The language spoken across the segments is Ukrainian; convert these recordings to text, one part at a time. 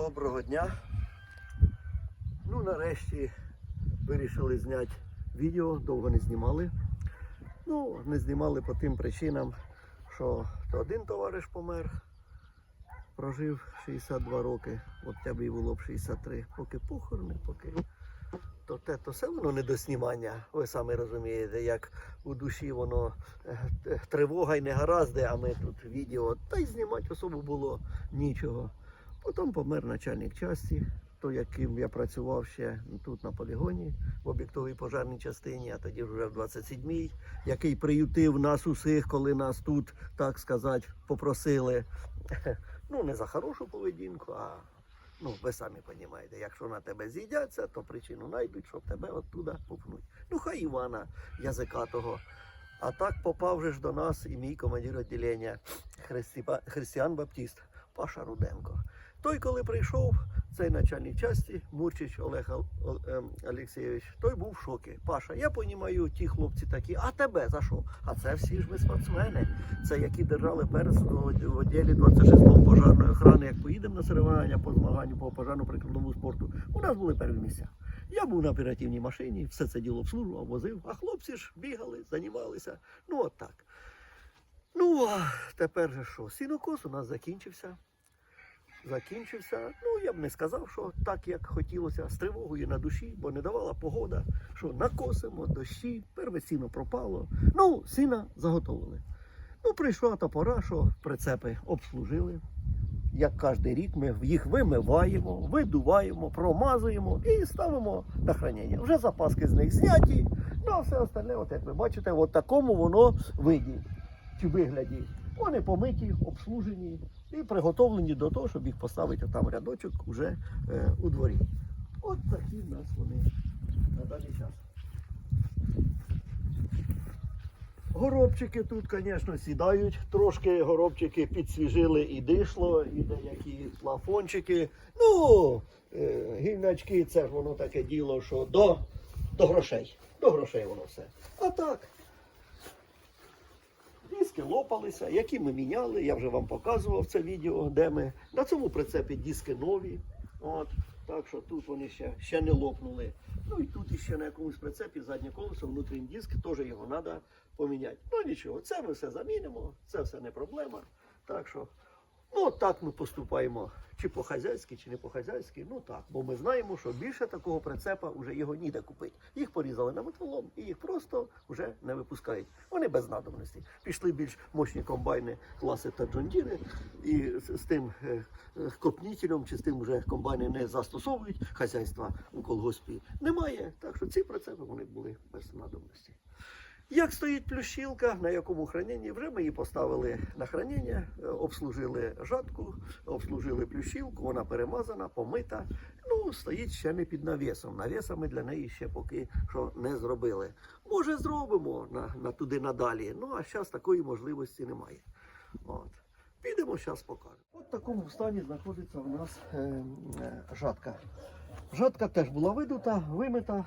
Доброго дня. Ну, нарешті вирішили зняти відео, довго не знімали. Ну, не знімали по тим причинам, що то один товариш помер, прожив 62 роки, от тебе і було б 63, поки похорони, поки то те, то все воно не до знімання. Ви самі розумієте, як у душі воно е, е, тривога й не гаразди, а ми тут відео, та й знімати особо було нічого. Потім помер начальник часті, той, яким я працював ще тут на полігоні в об'єктовій пожежній частині, а тоді вже в 27-й, який приютив нас усіх, коли нас тут, так сказати, попросили. Ну, не за хорошу поведінку, а ну, ви самі розумієте, якщо на тебе з'їдяться, то причину знайдуть, щоб тебе оттуда попнуть. Ну, хай Івана язикатого. А так попав же ж до нас і мій командир відділення Христі- Християн Баптіст Паша Руденко. Той, коли прийшов, цей начальник часті, Мурчич Олег Ал- ем, Олексійович, той був в шокі. Паша, я розумію, ті хлопці такі, а тебе за що? А це всі ж ми спортсмени. Це які держали перс в відділі 26-го пожежної охорони. Як поїдемо на соревнування по змаганню по пожежно-прикладному спорту, у нас були перві місця. Я був на оперативній машині, все це діло обслужував, возив, а хлопці ж бігали, займалися. Ну от так. Ну, а тепер же що? Сінокос у нас закінчився. Закінчився. Ну, я б не сказав, що так, як хотілося, з тривогою на душі, бо не давала погода, що накосимо, дощі, перве сіно пропало. Ну, сіна заготовили. Ну, прийшла та пора, що прицепи обслужили. Як кожен рік ми їх вимиваємо, видуваємо, промазуємо і ставимо на хранення. Вже запаски з них зняті. Ну, а все остальне, от як ви бачите, в такому воно виді чи вигляді. Вони помиті, обслужені і приготовлені до того, щоб їх поставити там рядочок уже е, у дворі. От такі в нас вони на даний час. Горобчики тут, звісно, сідають. Трошки горобчики підсвіжили і дишло, і деякі плафончики. Ну, е, гільнячки, це ж воно таке діло, що до, до грошей. До грошей воно все. А так. Диски лопалися, які ми міняли, я вже вам показував це відео, де ми. На цьому прицепі диски нові. От, так що тут вони ще, ще не лопнули. Ну і тут ще на якомусь прицепі заднє колесо, внутрішній диск, теж його треба поміняти. Ну нічого, це ми все замінимо, це все не проблема. Так що, ну от так ми поступаємо, чи по-хазяйськи, чи не по-хазяйськи. Ну так, бо ми знаємо, що більше такого прицепа вже його ніде купити. Їх порізали на металолом і їх просто вже не випускають. Вони без надобності. Пішли більш мощні комбайни класи та джондіри, і з, з тим е, е, копнітелем чи з тим вже комбайни не застосовують. Хазяйства у колгоспі немає. Так що ці прицепи вони були без надобності. Як стоїть плющілка, на якому храненні, вже ми її поставили на хранення, е, обслужили жатку, обслужили плющілку, вона перемазана, помита. Ну, стоїть ще не під навісом. Навіса ми для неї ще поки що не зробили. Може, зробимо на, на туди надалі. Ну а зараз такої можливості немає. От. Підемо, зараз покажемо. От в такому стані знаходиться у нас е, е, жатка. Жатка теж була видута, вимита,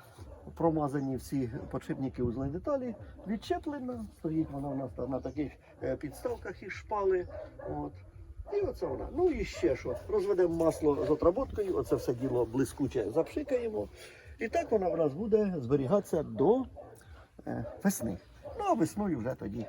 промазані всі подшипники узли деталі, відчеплена. Стоїть вона у нас там на таких е, підставках із шпали. От. І оце вона. Ну і ще що. Розведемо масло з отработкою, оце все діло блискуче запшикаємо. І так вона в нас буде зберігатися до е, весни. Ну а весною вже тоді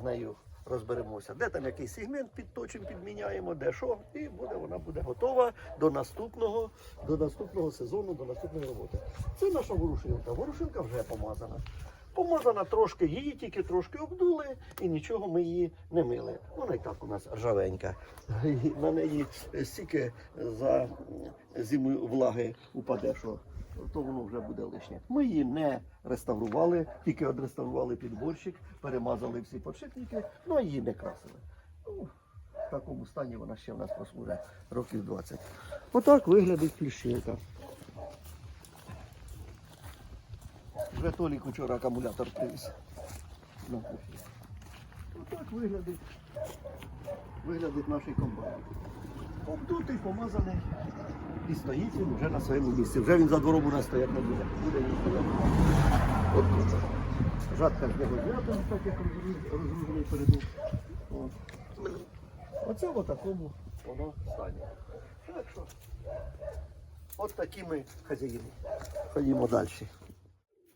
з нею розберемося. Де там якийсь сегмент підточимо, підміняємо, де що, і буде вона буде готова до наступного, до наступного сезону, до наступної роботи. Це наша ворушилка. Ворушилка вже помазана. Помазана трошки, її тільки трошки обдули і нічого ми її не мили. Вона і так у нас ржавенька. На неї стільки за зимою влаги упаде, що то воно вже буде лишнє. Ми її не реставрували, тільки одреставрували підборщик, перемазали всі подшипники, ну а її не красили. Ну, в такому стані вона ще в нас прослужить років 20. Отак виглядить плющилка. Вже Толік вчора акумулятор привіз. на кухні. Отак виглядить, виглядить наш комбайн. Обдутий, помазаний. І стоїть він вже на своєму місці. Вже він за двором у нас стояти не буде. Буде він стояти. От тут. Жатка з нього знята, так як розгружений передок. Оце в такому воно стані. Так що От такі ми хазяїни. Ходімо далі.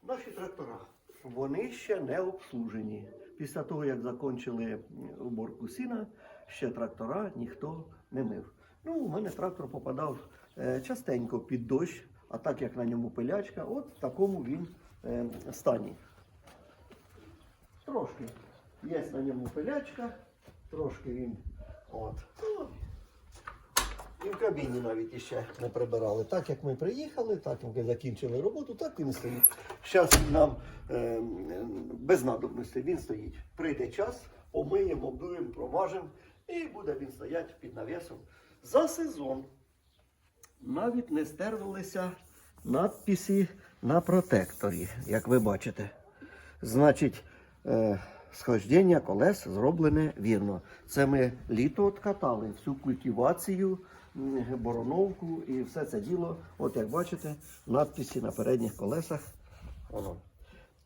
Наші трактора, вони ще не обслужені. Після того, як закінчили уборку сіна, ще трактора ніхто не мив. Ну, у мене трактор попадав е, частенько під дощ, а так як на ньому пилячка, от в такому він е, стані. Трошки є на ньому пилячка, трошки він. От. Ну, і в кабіні навіть іще не прибирали. Так як ми приїхали, так як ми закінчили роботу, так він стоїть. Зараз нам е, без надобності він стоїть. Прийде час, помиємо, обдуємо, промажемо і буде він стояти під навісом. За сезон навіть не стерлися надписи на протекторі, як ви бачите. Значить, е, схождення колес зроблене вірно. Це ми літо откатали, всю культивацію, бороновку і все це діло. От як бачите, надписи на передніх колесах.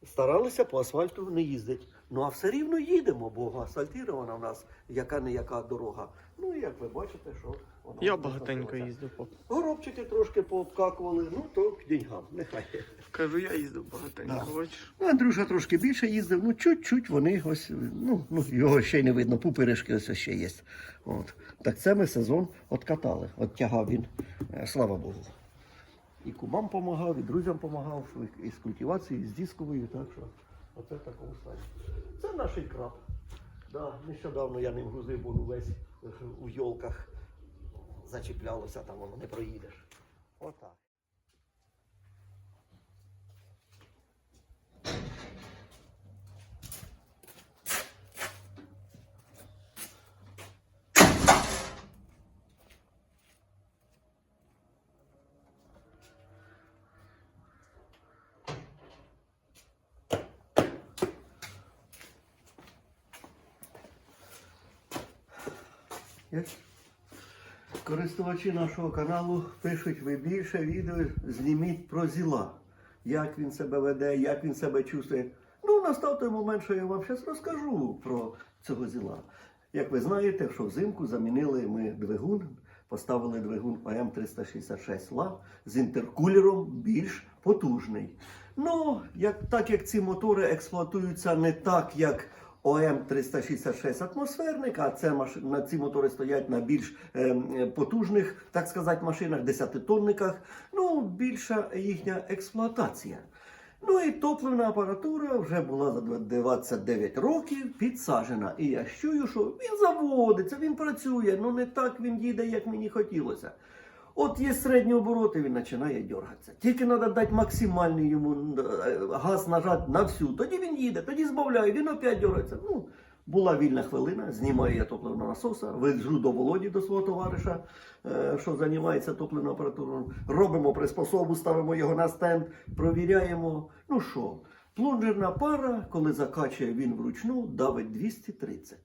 Старалися по асфальту не їздити. Ну а все рівно їдемо, бо асфальтирована в нас яка не яка дорога. Ну і як ви бачите, що воно Я багатенько їздив. Горобчики трошки пообкакували, ну то к деньгам, нехай. Кажу, я їздив багатенько, Да. Ну, Андрюша трошки більше їздив, ну чуть-чуть вони ось, ну, ну його ще й не видно, пуперешки ось ще є. От. Так це ми сезон откатали. Оттягав він, е, слава Богу. І кумам допомагав, і друзям допомагав, і з культивацією, і з дисковою, так що оце в такому стані. Це наш краб. Да, нещодавно я ним грузив, бо увесь е, у йолках зачіплялося, там воно не проїдеш. Отак. Користувачі нашого каналу пишуть, ви більше відео зніміть про зіла. Як він себе веде, як він себе чувствує. Ну, настав той момент, що я вам зараз розкажу про цього зіла. Як ви знаєте, що взимку замінили ми двигун, поставили двигун ОМ366 ла з інтеркулером більш потужний. Ну, як, так як ці мотори експлуатуються не так, як ОМ366 атмосферник, а це маш... ці мотори стоять на більш е, потужних, так сказати, машинах, десятитонниках. Ну, більша їхня експлуатація. Ну і топливна апаратура вже була за 29 років підсаджена. І я чую, що він заводиться, він працює, ну не так він їде, як мені хотілося. От є середні обороти, він починає дергатися. Тільки треба дати максимальний йому е, газ нажати на всю. Тоді він їде, тоді збавляє, він опять дергається. Ну, була вільна хвилина, знімаю я топливного насоса, везу до Володі, до свого товариша, е, що займається топливною апаратурою. Робимо приспособу, ставимо його на стенд, провіряємо. Ну що, плунжерна пара, коли закачує він вручну, давить 230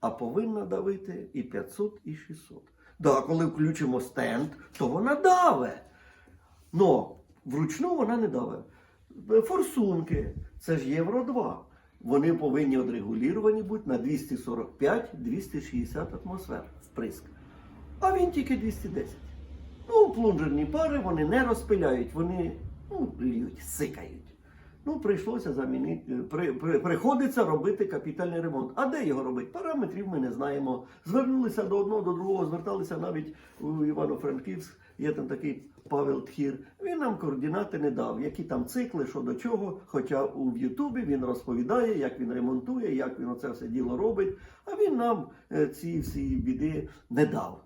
а повинна давити і 500, і 600. Да, коли включимо стенд, то вона даве. Но вручну вона не даве. Форсунки, це ж Євро 2. Вони повинні одрегуліровані бути на 245-260 атмосфер вприск. А він тільки 210. Ну, плунжерні пари вони не розпиляють, вони ну, льють, сикають. Ну, прийшлося замінити, при, при, приходиться робити капітальний ремонт. А де його робити? Параметрів ми не знаємо. Звернулися до одного, до другого, зверталися навіть у Івано-Франківськ. Є там такий Павел Тхір. Він нам координати не дав, які там цикли, що до чого. Хоча у Ютубі він розповідає, як він ремонтує, як він оце все діло робить. А він нам е, ці всі біди не дав.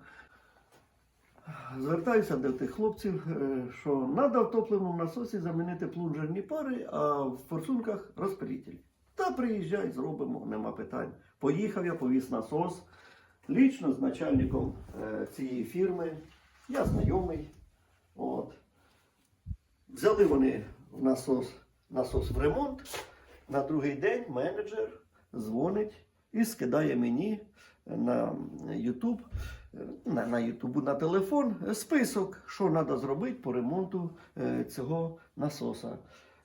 Звертаюся до тих хлопців, е, що треба в топливному насосі замінити плунжерні пари, а в форсунках розпилітель. Та приїжджай, зробимо, нема питань. Поїхав я, повіз насос. Лічно з начальником е, цієї фірми. Я знайомий. От. Взяли вони в насос, насос в ремонт. На другий день менеджер дзвонить і скидає мені на YouTube, на, YouTube, на телефон список, що треба зробити по ремонту е, цього насоса.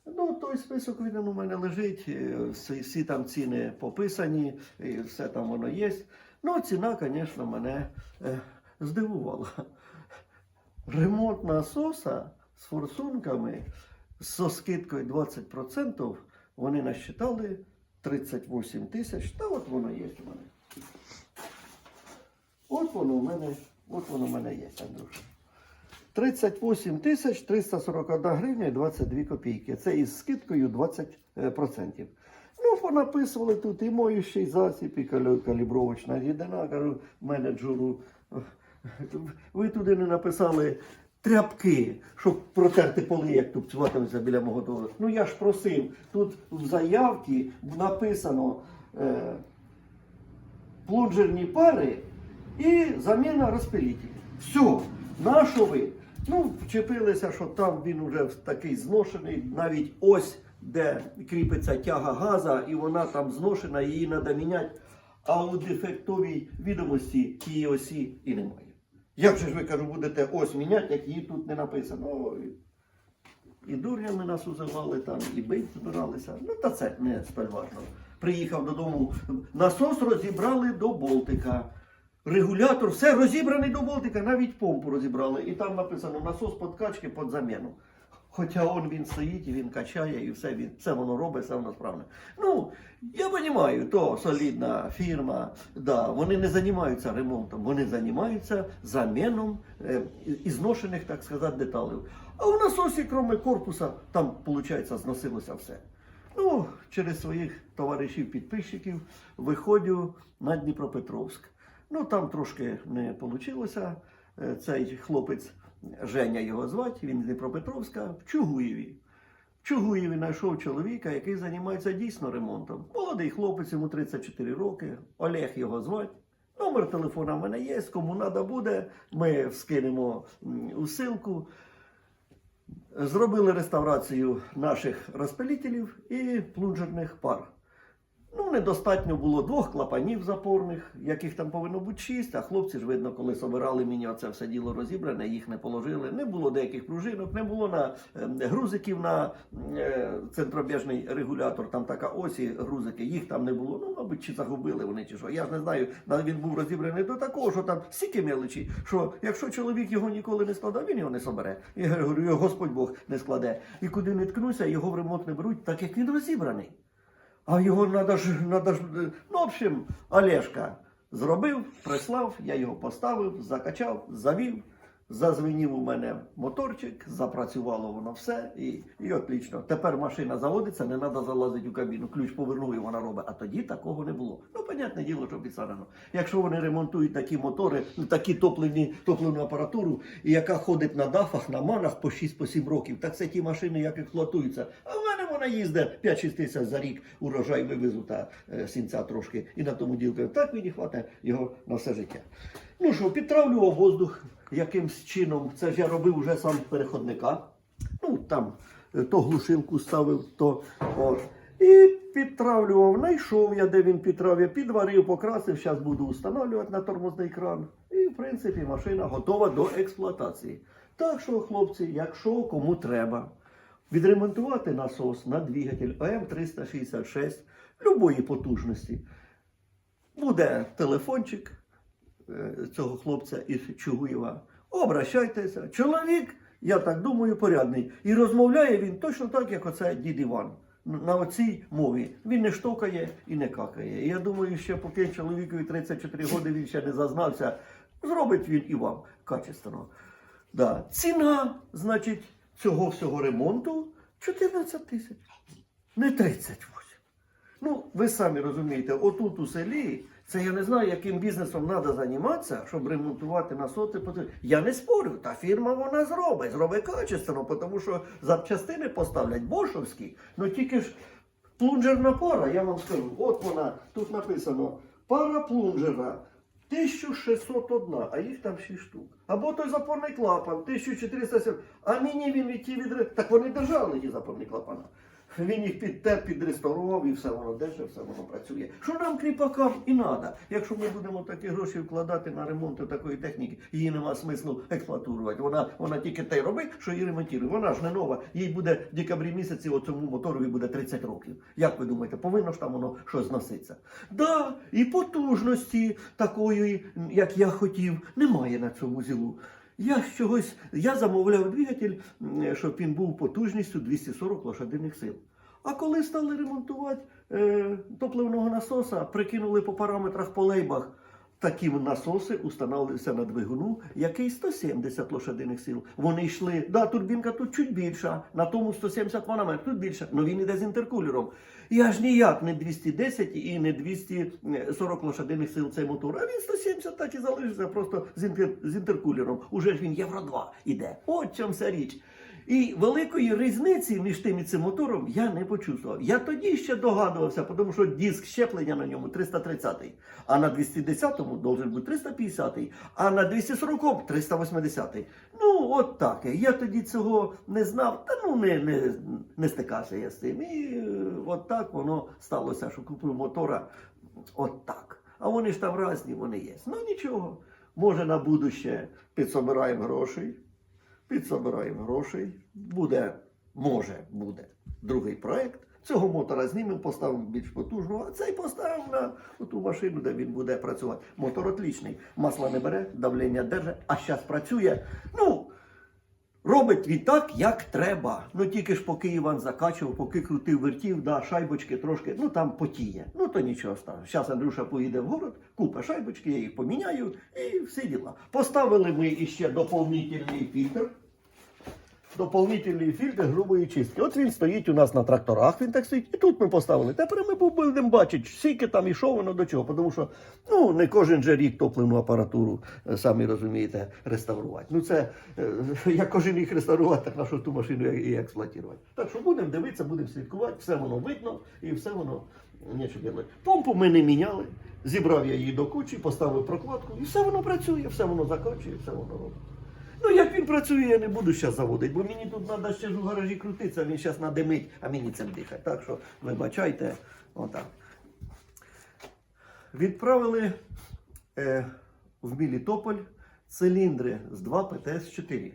Ну, той список він у мене лежить, е, всі, всі там ціни пописані, і все там воно є. Ну, ціна, звісно, мене е, здивувала. ремонт насоса з форсунками з скидкою 20% вони насчитали 38 тисяч. Та от воно є у мене. От воно у мене, от воно у мене є, Андрюша. 38 тисяч 341 гривня і 22 копійки. Це із скидкою 20%. Ну, понаписували тут і моющий засіб, і калібровочна рідина. Кажу менеджеру, ви туди не написали тряпки, щоб протерти поли, як тупцюватиметься біля мого дому. Ну я ж просив, тут в заявці написано е, плунжерні пари і заміна розпилітелів. Все, на що ви? Ну, вчепилися, що там він вже такий зношений, навіть ось де кріпиться тяга газа, і вона там зношена, її треба міняти. А у дефектовій відомості тієї осі і немає. Як же ж ви кажу, будете ось міняти, як її тут не написано? Ой. І дурнями нас узивали там, і бить збиралися. Ну, та це не столь важно. Приїхав додому, насос розібрали до Болтика. Регулятор, все розібраний до Болтика, навіть помпу розібрали. І там написано насос подкачки під заміну. Хоча он він стоїть, і він качає, і все, він, все воно робить, все воно справне. Ну, я розумію, то солідна фірма, да, вони не займаються ремонтом, вони займаються заміном е, зношених, так сказати, деталей. А у насосі, крім корпуса, там, виходить, зносилося все. Ну, через своїх товаришів-підписчиків виходжу на Дніпропетровськ. Ну, там трошки не вийшло. Цей хлопець, Женя його звати, він з Дніпропетровська, в Чугуєві. В Чугуєві знайшов чоловіка, який займається дійсно ремонтом. Молодий хлопець, йому 34 роки, Олег його звати. Номер телефона в мене є, кому треба буде, ми скинемо м, у ссылку. Зробили реставрацію наших розпилителів і плунжерних пар. Ну, недостатньо було двох клапанів запорних, яких там повинно бути шість, а хлопці ж, видно, коли собирали мені оце все діло розібране, їх не положили. Не було деяких пружинок, не було на ем, грузиків на е, центробіжний регулятор, там така осі грузики, їх там не було. Ну, мабуть, чи загубили вони, чи що. Я ж не знаю, він був розібраний до такого, що там стільки мелочі, що якщо чоловік його ніколи не складав, він його не собере. Я говорю, його Господь Бог не складе. І куди не ткнуся, його в ремонт не беруть, так як він розібраний. А його надо ж, надо ж. Ну, в общем, Олешка зробив, прислав, я його поставив, закачав, завів, зазвенів у мене моторчик, запрацювало воно все і, і отлично. Тепер машина заводиться, не треба залазити у кабіну. Ключ повернув і вона робить. А тоді такого не було. Ну, понятне діло, що підсарано. Якщо вони ремонтують такі мотори, такі топлені, топливну апаратуру, яка ходить на дафах, на манах по 6-7 років, так це ті машини, як експлуатуються. А в вона їздить 5-6 тисяч за рік, урожай вивезу та е, сінця трошки, і на тому ділку. Так мені хватить його на все життя. Ну що, підтравлював воздух якимсь чином. Це ж я робив вже сам переходника. Ну, там е, то глушилку ставив, то. От. І підтравлював, знайшов я, де він підтравив, підварив, покрасив, зараз буду встановлювати на тормозний кран. І, в принципі, машина готова до експлуатації. Так що, хлопці, якщо кому треба відремонтувати насос на двигатель ОМ366 любої потужності, буде телефончик е, цього хлопця із Чугуєва. Обращайтеся. Чоловік, я так думаю, порядний. І розмовляє він точно так, як оце дід Іван. На оцій мові він не штовкає і не какає. Я думаю, що поки чоловікові 34 роки він ще не зазнався, зробить він і вам качественно. Да. Ціна, значить, цього всього ремонту 14 тисяч, не 38. Ну, ви самі розумієте, отут у селі, це я не знаю, яким бізнесом треба займатися, щоб ремонтувати насоси. поти- Я не спорю, та фірма вона зробить, зробить качественно, тому що запчастини поставлять бошовські, ну тільки ж плунжерна пара, я вам скажу, от вона, тут написано, пара плунжера. 1601, а їх там 6 штук. Або той запорний клапан, 1407. А мені він від ті відри. Так вони держали ті запорні клапана. Він їх підтеп, підреставрував і все воно держить, все воно працює. Що нам кріпакам і треба? Якщо ми будемо такі гроші вкладати на ремонт такої техніки, її нема смислу експлуатувати. Вона, вона тільки те робить, що її ремонтує. Вона ж не нова. Їй буде в декабрі місяці оцьому моторові буде 30 років. Як ви думаєте, повинно ж там воно щось зноситься? Да, і потужності такої, як я хотів, немає на цьому зілу. Я чогось, я замовляв двигатель, щоб він був потужністю 240 лошадиних сил. А коли стали ремонтувати е, топливного насоса, прикинули по параметрах по лейбах, такі насоси установилися на двигуну, який 170 лошадиних сил. Вони йшли, да, турбінка тут чуть більша, на тому 170 мономет, тут більше, але він іде з інтеркулером. І аж ніяк не 210 і не 240 лошадиних сил цей мотор. А він 170 так і залишиться просто з, інтер, з інтеркулером. Уже ж він Євро 2 іде. От чому вся річ. І великої різниці між тим і цим мотором я не почувствував. Я тоді ще догадувався, тому що диск щеплення на ньому 330, а на 210-му должен бути 350, а на 240-му 380. Ну, от так. Я тоді цього не знав, та ну не, не, не стикався я з цим. І е, от так воно сталося, що купив мотора от так. А вони ж там різні, вони є. Ну нічого. Може на будуще підсобираємо грошей підсобираємо грошей, буде, може, буде другий проект. Цього мотора знімемо, поставимо більш потужного, а цей поставимо на ту машину, де він буде працювати. Мотор отлічний. Масла не бере, давлення держить, а зараз працює. Ну, робить він так, як треба. Ну тільки ж поки Іван закачував, поки крутив вертів, да, шайбочки трошки, ну там потіє. Ну то нічого стане. Зараз Андрюша поїде в город, купить шайбочки, я їх поміняю і всі діла. Поставили ми іще доповнительний фільтр. Доповнительний фільтр грубої чистки. От він стоїть у нас на тракторах, він так стоїть, і тут ми поставили. Тепер ми будемо бачити, скільки там і що воно до чого. Тому що ну, не кожен же рік топливну апаратуру, е, самі розумієте, реставрувати. Ну це е, як кожен рік реставрувати, так нашу ту машину і експлуатувати. Так що будемо дивитися, будемо слідкувати, все воно видно і все воно нічого. Помпу ми не міняли. Зібрав я її до кучі, поставив прокладку, і все воно працює, все воно закачує, все воно робить. Ну, як він працює, я не буду зараз заводити, бо мені тут треба ще ж у гаражі крутитися, він зараз надимить, а мені цим дихає. Так що вибачайте, отак. Відправили е, в Мілітополь циліндри з 2 ПТС-4.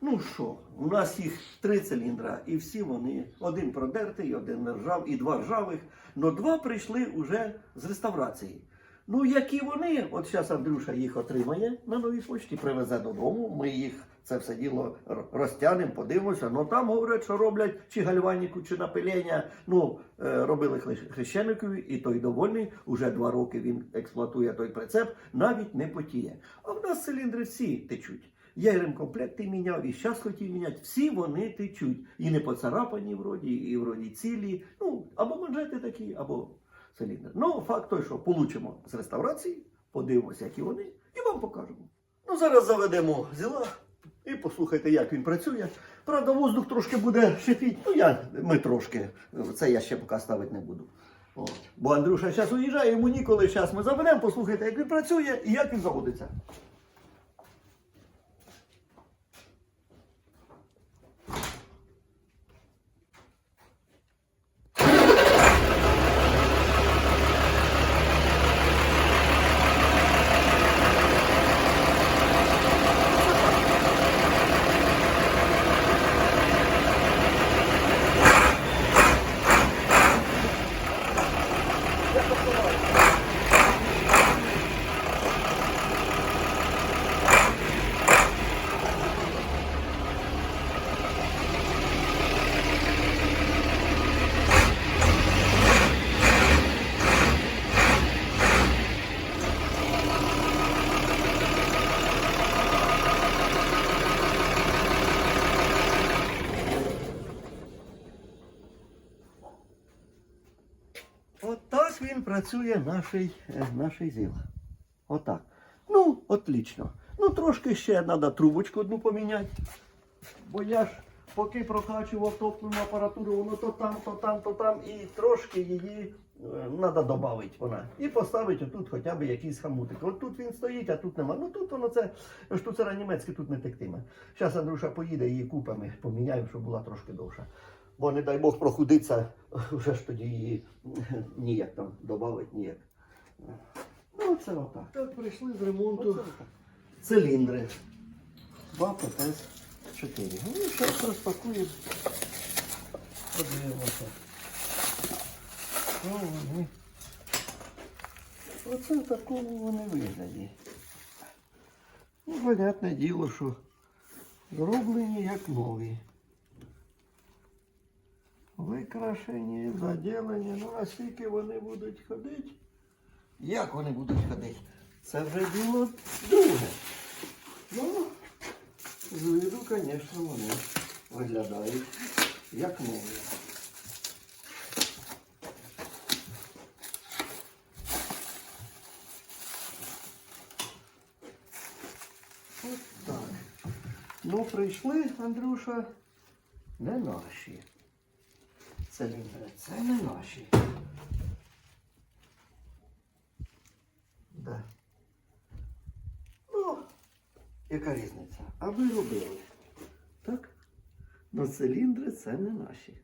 Ну що, у нас їх три циліндра, і всі вони, один продертий, один ржав, і два ржавих, но два прийшли уже з реставрації. Ну, які вони, от зараз Андрюша їх отримає на новій почті, привезе додому. Ми їх це все діло розтягнемо, подивимося. Ну там говорять, що роблять чи гальваніку, чи напилення. Ну, е, робили хрещеникові, і той довольний. Уже два роки він експлуатує той прицеп, навіть не потіє. А в нас циліндри всі течуть. Я і ремкомплекти міняв, і зараз хотів міняти. Всі вони течуть. І не поцарапані вроді, і вроді цілі. Ну, або манжети такі, або циліндр. Ну, факт той, що получимо з реставрації, подивимося, які вони, і вам покажемо. Ну, зараз заведемо зіла і послухайте, як він працює. Правда, воздух трошки буде шипіти. Ну, я, ми трошки. Це я ще поки ставити не буду. О. Бо Андрюша зараз уїжджає, йому ніколи. Зараз ми заведемо, послухайте, як він працює і як він заводиться. Отак він працює нашій, е, нашій ЗІЛ. Отак. Ну, отлично. Ну, трошки ще треба трубочку одну поміняти. Бо я ж поки прокачував топливну апаратуру, воно то там, то там, то там, і трошки її треба додати вона. І поставити отут хоча б якийсь хамутик. От тут він стоїть, а тут нема. Ну тут воно це штуцера німецьке тут не тектиме. Зараз Андрюша поїде, її купимо, поміняємо, щоб була трошки довша. Бо не дай Бог прохудиться, вже ж тоді її ніяк там додати, ніяк. Ну, це отак. Так, прийшли з ремонту. Циліндри. Два ПТС 4. Ну, зараз розпакуємо. Подивимося. Що вони? Оце в такому вони вигляді. Ну, понятне діло, що зроблені як нові. Викрашені, заділені. Ну, а скільки вони будуть ходити? Як вони будуть ходити? Це вже діло друге. Ну, з виду, звісно, вони виглядають як нові. Ну, прийшли, Андрюша, не наші. Циліндри, це не наші. Да. Ну, яка різниця? А ви робили. Так? Ну, циліндри це не наші.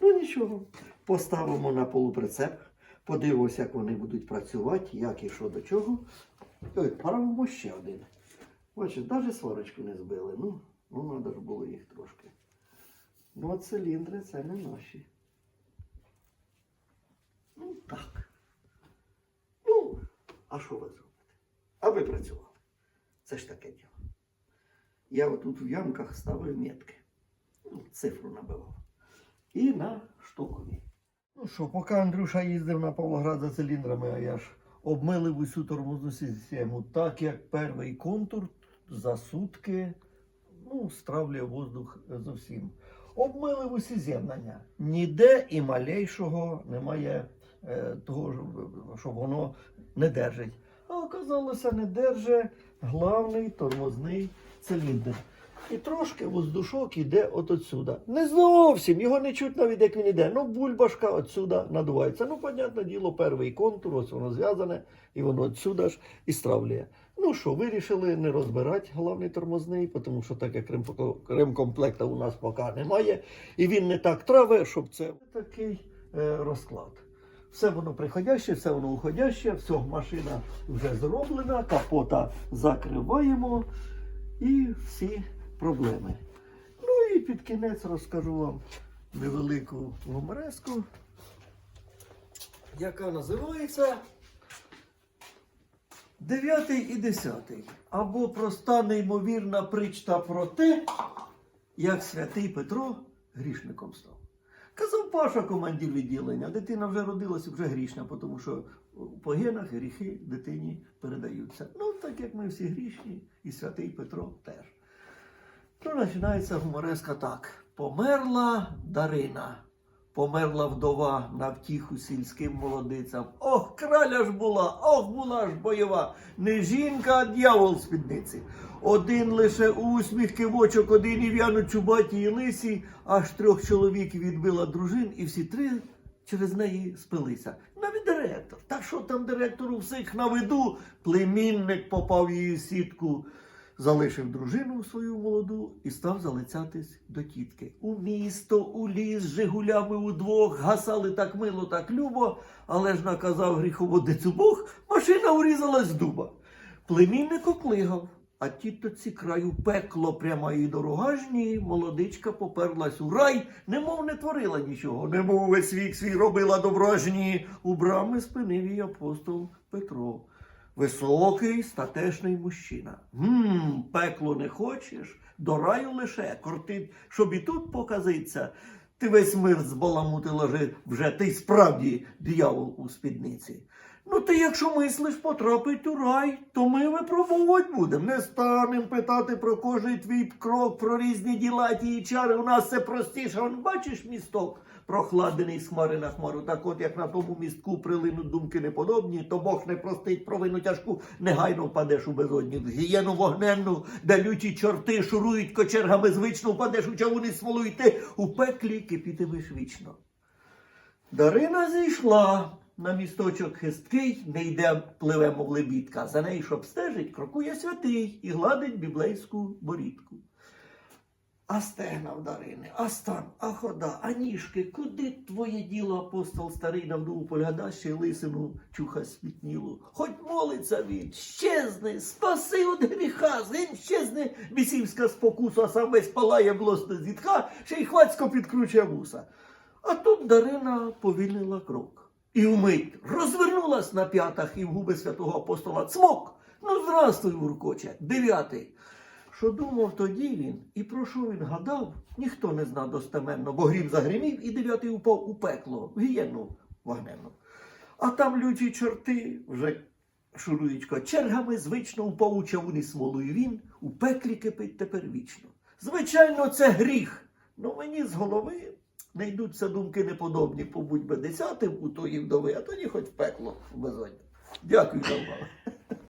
Ну нічого. Поставимо на полуприцеп, подивимося, як вони будуть працювати, як і що до чого. Ой, поробимо ще один. Бачиш, навіть сварочку не збили. Ну, ну треба ж було їх трошки. Ну, а циліндри це не наші. Так. Ну, а що ви зробите? А ви працювали. Це ж таке діло. Я отут в ямках ставив метки. Ну, цифру набивав. І на штукові. Ну що, поки Андрюша їздив на Павлоград за циліндрами, а я ж обмилив усю тормозну систему, так як перший контур за сутки ну, стравлює воздух зовсім. Обмилив усі з'єднання. Ніде і малейшого немає того, ж, що воно не держить. А оказалося, не держить главний тормозний циліндр. І трошки воздушок іде от отсюда. Не зовсім, його не чуть навіть як він іде. Ну, бульбашка отсюда надувається. Ну, понятне діло, перший контур, ось воно зв'язане, і воно отсюда ж і стравлює. Ну що, вирішили не розбирати головний тормозний, тому що так як ремкомплекта у нас поки немає, і він не так траве, щоб це такий е, розклад. Все воно приходяще, все воно уходяще, все, машина вже зроблена, капота закриваємо і всі проблеми. Ну і під кінець розкажу вам невелику гумореску, яка називається Дев'ятий і десятий. Або проста неймовірна причта про те, як святий Петро грішником став. Казав Паша, командир відділення, дитина вже родилася вже грішна, тому що по генах гріхи дитині передаються. Ну, так як ми всі грішні, і святий Петро теж. Ну, починається гумореска так. Померла Дарина, померла вдова на втіху сільським молодицям. Ох, краля ж була, ох, була ж бойова. Не жінка, а дьявол спідниці. Один лише усміх кивочок, один і в'яну чубаті і лисі, аж трьох чоловік відбила дружин, і всі три через неї спилися. Навіть директор. Та що там директору всіх на виду? Племінник попав в її сітку. Залишив дружину свою молоду і став залицятись до тітки. У місто, у ліс, Жигулями удвох, гасали так мило, так любо, але ж наказав гріховодицю Бог, машина урізалась з дуба. Племінник оклигав, а тітоці краю пекло прямо і дорога ж молодичка поперлась у рай, немов не творила нічого, немов весь вік свій робила добро ж. У брами спинив її апостол Петро. Високий, статешний мужчина. Гм, пекло не хочеш, до раю лише кортить, щоб і тут показиться. Ти весь мир збаламутила же вже ти справді дьявол у спідниці. Ну ти, якщо мислиш потрапить у рай, то ми випробувати будемо. Не станемо питати про кожний твій крок, про різні діла ті чари. У нас це простіше. Он бачиш місток, прохладений з хмари на хмару. Так от як на тому містку прилинуть думки неподобні, то Бог не простить провину тяжку, негайно впадеш у безодню. В гієну вогненну, де люті чорти шурують кочергами звично, впадеш у чавуни смолу, і ти у пеклі кипітимеш вічно. Дарина зійшла на місточок хисткий, не йде, пливе, мов лебідка. За неї, щоб стежить, крокує святий і гладить біблейську борідку. А стегна в Дарини, а стан, а хода, а ніжки, куди твоє діло, апостол старий на вдову ще й лисину чуха спітнілу. Хоть молиться він, щезне, спаси від гріха, згинь щезне бісівська спокуса, а сам весь палає блосно зітха, ще й хвацько підкручує вуса. А тут Дарина повільнила крок. І вмить розвернулась на п'ятах і в губи святого апостола цмок. Ну, здрастуй, Уркоче, дев'ятий. Що думав тоді він, і про що він гадав, ніхто не знав достеменно, бо грім загримів, і дев'ятий упав у пекло, в гієнну вогненну. А там люті чорти вже шуруючко чергами, звично упав у чавуні смолою він, у пеклі кипить тепер вічно. Звичайно, це гріх. Ну мені з голови не йдуться думки неподобні, побудь би десятим у тої вдови, а тоді хоч в пекло в безодня. Дякую за увагу.